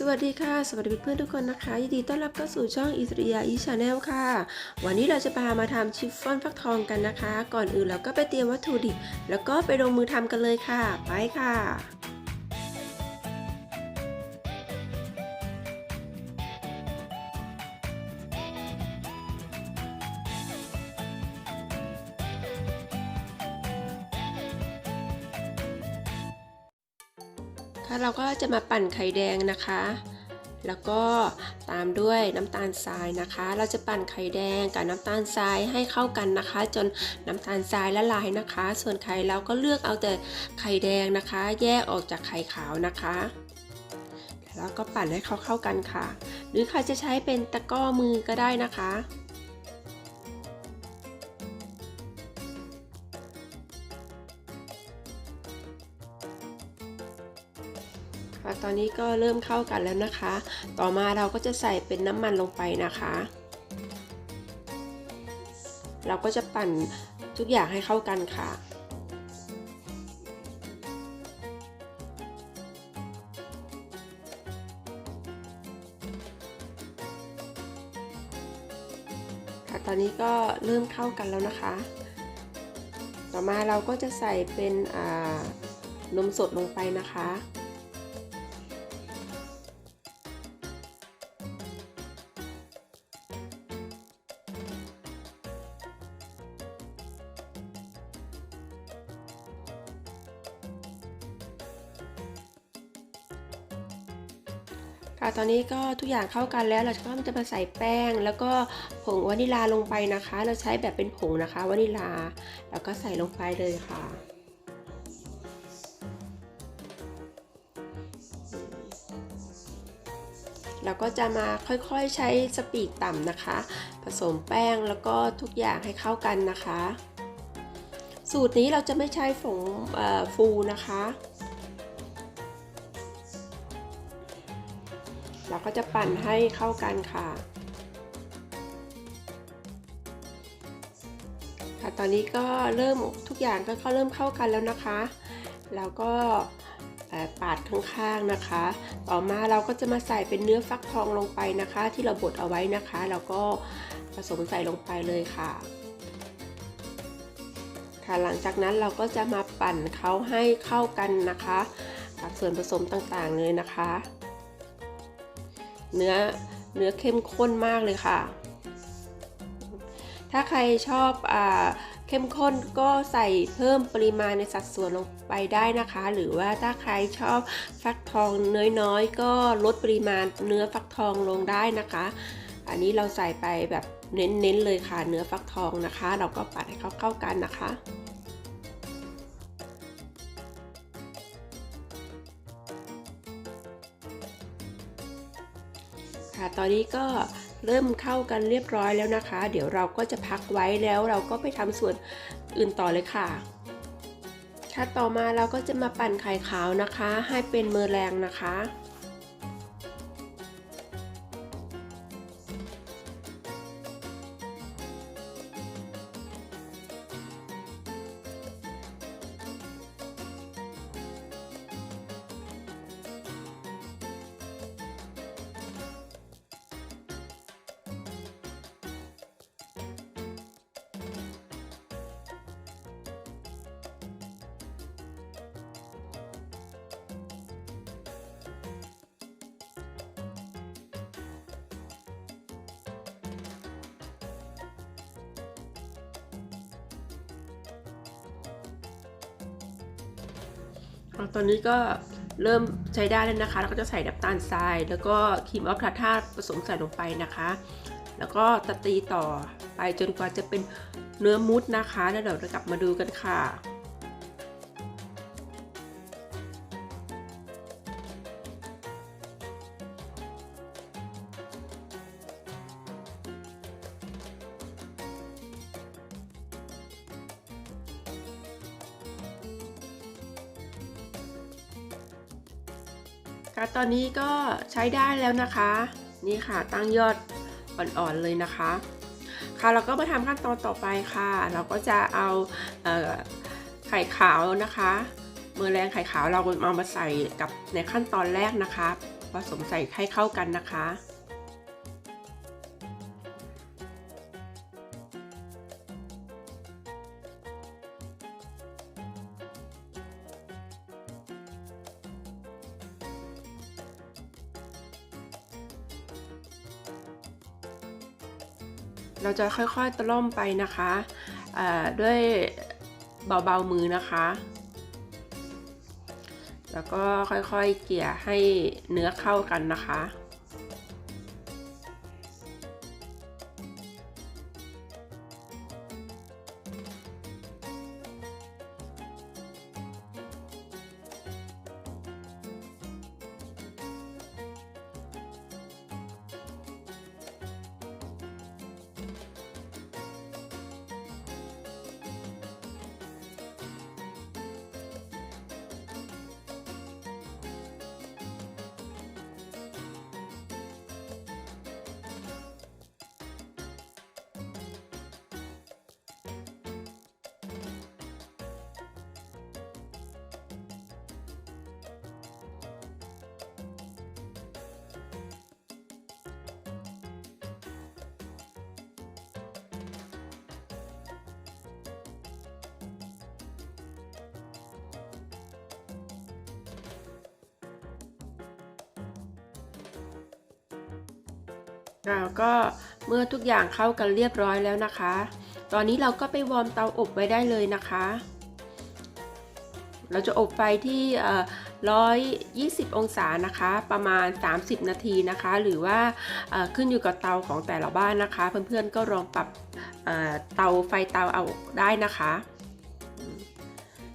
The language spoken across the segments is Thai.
สวัสดีค่ะ สวัสดีเพื่อนๆทุกคนนะคะยินดีต้อนรับเข้าสู่ช่องอิสริยาอีชาแนลค่ะ วันนี้เราจะพามาทำชิฟฟ่อนฟักทองกันนะคะ ก่อนอื่นเราก็ไปเตรียมวัตถุดิบแล้วก็ไปลงมือทำกันเลยค่ะ ไปค่ะ ค่ะเราก็จะมาปั่นไข่แดงนะคะ แล้วก็ตามด้วยน้ำตาลทรายนะคะ เราจะปั่นไข่แดงกับน้ำตาลทรายให้เข้ากันนะคะ จนน้ำตาลทรายละลายนะคะ ส่วนไข่เราก็เลือกเอาแต่ไข่แดงนะคะ แยกออกจากไข่ขาวนะคะแล้วก็ปั่นให้เขาเข้ากันค่ะ หรือใครจะใช้เป็นตะกร้อมือก็ได้นะคะ ตอนนี้ก็เริ่มเข้ากันแล้วนะคะ ต่อมาเราก็จะใส่เป็นน้ำมันลงไปนะคะ เราก็จะปั่นทุกอย่างให้เข้ากันค่ะค่ะตอนนี้ก็เริ่มเข้ากันแล้วนะคะ ต่อมาเราก็จะใส่เป็นนมสดลงไปนะคะ ตอนนี้ก็ทุกอย่างเข้ากันแล้วเราก็จะมาใส่แป้ง แล้วก็ผงวานิลาลงไปนะคะ เราใช้แบบเป็นผงนะคะวานิลา แล้วก็ใส่ลงไปเลยค่ะเราก็จะมาค่อยๆใช้สปีดต่ำนะคะ ผสมแป้งแล้วก็ทุกอย่างให้เข้ากันนะคะ สูตรนี้เราจะไม่ใช้ผงฟูนะคะ เราก็จะปั่นให้เข้ากันค่ะ ค่ะตอนนี้ก็เริ่มทุกอย่างก็เริ่มเข้ากันแล้วนะคะ แล้วก็ปาดข้างๆนะคะ ต่อมาเราก็จะมาใส่เป็นเนื้อฟักทองลงไปนะคะ ที่เราบดเอาไว้นะคะ แล้วก็ผสมใส่ลงไปเลยค่ะค่ะหลังจากนั้นเราก็จะมาปั่นเขาให้เข้ากันนะคะ กับส่วนผสมต่างๆเลยนะคะ เนื้อเนื้อเข้มข้นมากเลยค่ะ ถ้าใครชอบอเข้มข้นก็ใส่เพิ่มปริมาณในสัดส่วนลงไปได้นะคะ หรือว่าถ้าใครชอบฟักทองน้อยๆ ก็ลดปริมาณเนื้อฟักทองลงได้นะคะ อันนี้เราใส่ไปแบบเน้นๆเลยค่ะ เนื้อฟักทองนะคะ เราก็ปัดให้เข้ากันนะคะ ตอนนี้ก็เริ่มเข้ากันเรียบร้อยแล้วนะคะ เดี๋ยวเราก็จะพักไว้แล้วเราก็ไปทำส่วนอื่นต่อเลยค่ะค่ะต่อมาเราก็จะมาปั่นไข่ขาวนะคะ ให้เป็นเมอแรงนะคะ ตอนนี้ก็เริ่มใช้ได้แล้วนะคะแล้วก็จะใส่น้ำตาลทราย แล้วก็ครีมออฟทาทาผสมใส่ลงไปนะคะ แล้วก็ตะตีต่อไปจนกว่าจะเป็นเนื้อมุดนะคะ แล้วเดี๋ยวเรากลับมาดูกันค่ะ ค่ะตอนนี้ก็ใช้ได้แล้วนะคะ นี่ค่ะตั้งยอดอ่อนๆเลยนะคะ ค่ะเราก็มาทำขั้นตอนต่อไปค่ะ เราก็จะเอาเออไข่ขาวนะคะเมื่อแรงไข่ขาวเราเอามาใส่กับในขั้นตอนแรกนะคะผสมใส่ให้เข้ากันนะคะ เราจะค่อยๆตะล่อมไปนะคะด้วยเบาๆมือนะคะ แล้วก็ค่อยๆเกี่ยให้เนื้อเข้ากันนะคะ เราก็เมื่อทุกอย่างเข้ากันเรียบร้อยแล้วนะคะ ตอนนี้เราก็ไปวอร์มเตาอบไว้ได้เลยนะคะ เราจะอบไฟที่ร้อยยี่สิบองศานะคะ ประมาณ 30 นาทีนะคะ หรือว่าขึ้นอยู่กับเตาของแต่ละบ้านนะคะ เพื่อนๆก็ลองปรับเอ่อเตาไฟเตาเอาได้นะคะ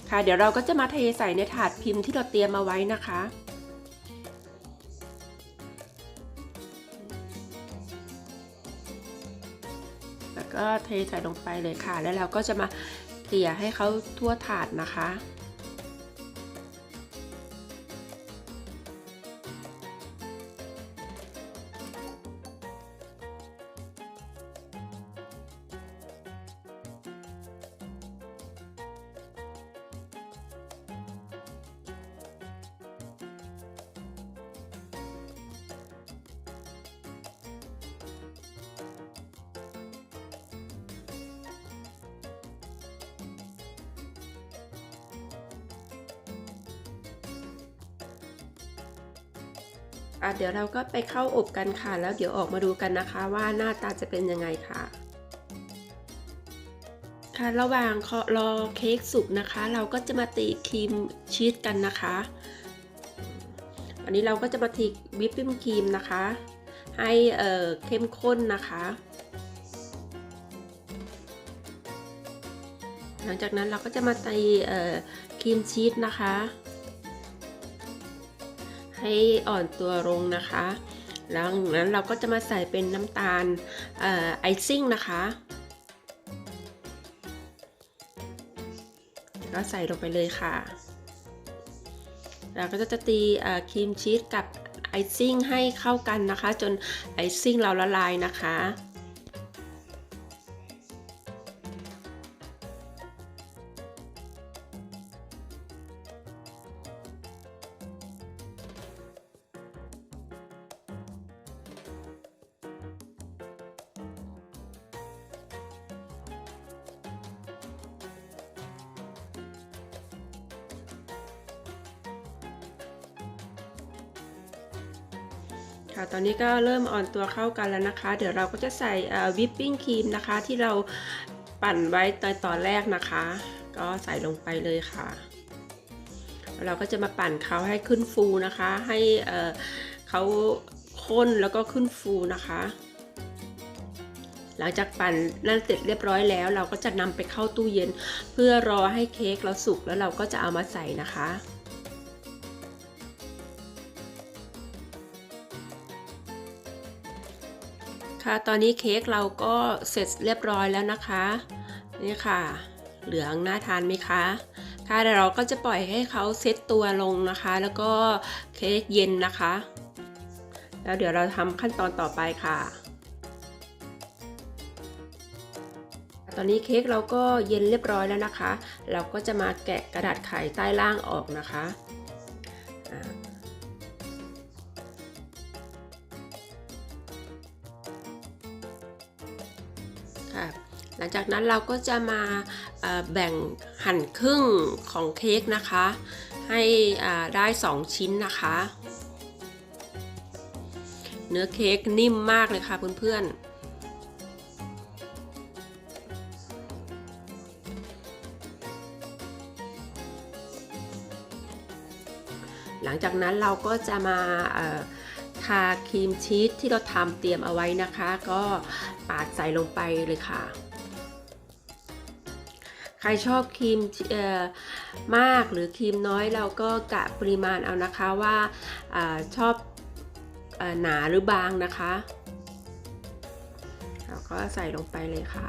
ค่ะเดี๋ยวเราก็จะมาเทใส่ในถาดพิมพ์ที่เราเตรียมมาไว้นะคะ ก็เทใส่ลงไปเลยค่ะ แล้วเราก็จะมาเกลี่ยให้เขาทั่วถาดนะคะ อะเดี๋ยวเราก็ไปเข้าอบกันค่ะ แล้วเดี๋ยวออกมาดูกันนะคะ ว่าหน้าตาจะเป็นยังไงค่ะ ค่ะระหว่างรอเค้กสุกนะคะ เราก็จะมาตีครีมชีสกันนะคะอันนี้เราก็จะมาตีวิปปิ้งครีมนะคะ ให้เอ่อเข้มข้นนะคะ หลังจากนั้นเราก็จะมาตีเอ่อครีมชีสนะคะ ให้อ่อนตัวลงนะคะแล้วนั้นเราก็จะมาใส่เป็นน้ำตาลไอซิ่งนะคะก็ใส่ลงไปเลยค่ะ เราก็จะตีครีมชีสกับไอซิ่งให้เข้ากันนะคะ จนไอซิ่งเราละลายนะคะ ค่ะตอนนี้ก็เริ่มอ่อนตัวเข้ากันแล้วนะคะ เดี๋ยวเราก็จะใส่วิปปิ้งครีมนะคะที่เราปั่นไว้ตอนตอนแรกนะคะ ก็ใส่ลงไปเลยค่ะ เราก็จะมาปั่นเขาให้ขึ้นฟูนะคะ ให้เขาข้นแล้วก็ขึ้นฟูนะคะ หลังจากปั่นนั่นเสร็จเรียบร้อยแล้ว เราก็จะนำไปเข้าตู้เย็น เพื่อรอให้เค้กเราสุกแล้วเราก็จะเอามาใส่นะคะ ค่ะตอนนี้เค้กเราก็เสร็จเรียบร้อยแล้วนะคะนี่ค่ะ เหลืองน่าทานไหมคะค่ะเดี๋ยวเราก็จะปล่อยให้เขาเซตตัวลงนะคะ แล้วก็เค้กเย็นนะคะ แล้วเดี๋ยวเราทำขั้นตอนต่อไปค่ะ ตอนนี้เค้กเราก็เย็นเรียบร้อยแล้วนะคะ เราก็จะมาแกะกระดาษไขใต้ล่างออกนะคะ ค่ะหลังจากนั้นเราก็จะมาแบ่งหั่นครึ่งของเค้กนะคะ ให้ได้ 2 ชิ้นนะคะ เนื้อเค้กนิ่มมากเลยค่ะเพื่อนๆหลังจากนั้นเราก็จะมา ทาครีมชีสที่เราทำเตรียมเอาไว้นะคะ ก็ปาดใส่ลงไปเลยค่ะ ใครชอบครีมเอ่อมากหรือครีมน้อยเราก็กะปริมาณเอานะคะว่าอชอบอหนาหรือบางนะคะ เราก็ใส่ลงไปเลยค่ะ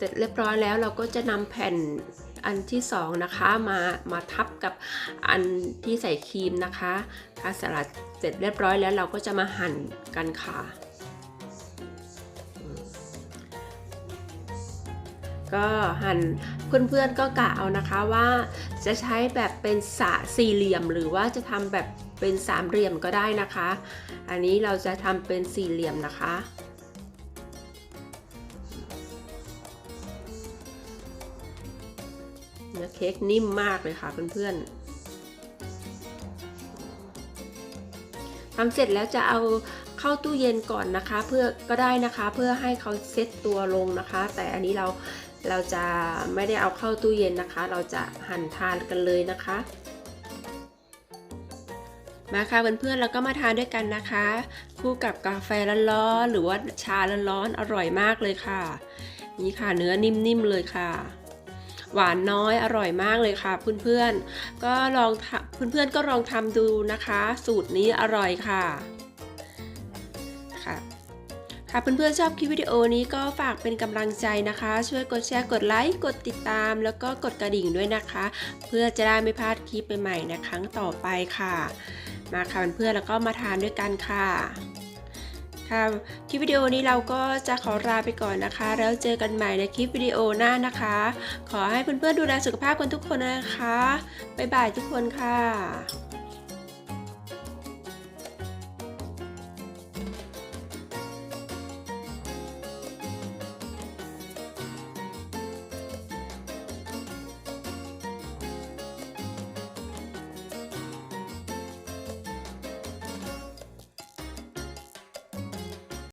เสร็จเรียบร้อยแล้วเราก็จะนำแผ่นอันที่สองนะคะมามาทับกับอันที่ใส่ครีมนะคะถ้าสลัดเสร็จเรียบร้อยแล้วเราก็จะมาหั่นกันค่ะ ก็หั่นเพื่อนๆก็กะเอานะคะว่าจะใช้แบบเป็นสะสี่เหลี่ยม หรือว่าจะทำแบบเป็นสามเหลี่ยมก็ได้นะคะ อันนี้เราจะทำเป็นสี่เหลี่ยมนะคะ เค้กนิ่มมากเลยค่ะเพื่อนๆทำเสร็จแล้วจะเอาเข้าตู้เย็นก่อนนะคะ เพื่อก็ได้นะคะ เพื่อให้เขาเซ็ตตัวลงนะคะ แต่อันนี้เราเราจะไม่ได้เอาเข้าตู้เย็นนะคะ เราจะหั่นทานกันเลยนะคะ มาค่ะเพื่อนๆแล้วก็มาทานด้วยกันนะคะ คู่กับกาแฟร้อนๆหรือว่าชาร้อนๆอร่อยมากเลยค่ะ นี่ค่ะเนื้อนิ่มๆเลยค่ะ หวานน้อยอร่อยมากเลยค่ะเพื่อนๆ ก็ลองเพื่อนๆก็ลองทำดูนะคะ สูตรนี้อร่อยค่ะค่ะค่ะเพื่อนๆชอบคลิปวิดีโอนี้ก็ฝากเป็นกำลังใจนะคะ ช่วยกดแชร์กดไลค์กดติดตาม แล้วก็กดกระดิ่งด้วยนะคะ เพื่อจะได้ไม่พลาดคลิปใหม่ๆในครั้งต่อไปค่ะ มาค่ะเพื่อนๆแล้วก็มาทานด้วยกันค่ะ ค่ะคลิปวิดีโอนี้เราก็จะขอลาไปก่อนนะคะ แล้วเจอกันใหม่ในคลิปวิดีโอหน้านะคะ ขอให้เพื่อนๆดูแลสุขภาพกันทุกคนนะคะบ๊ายบายทุกคนค่ะ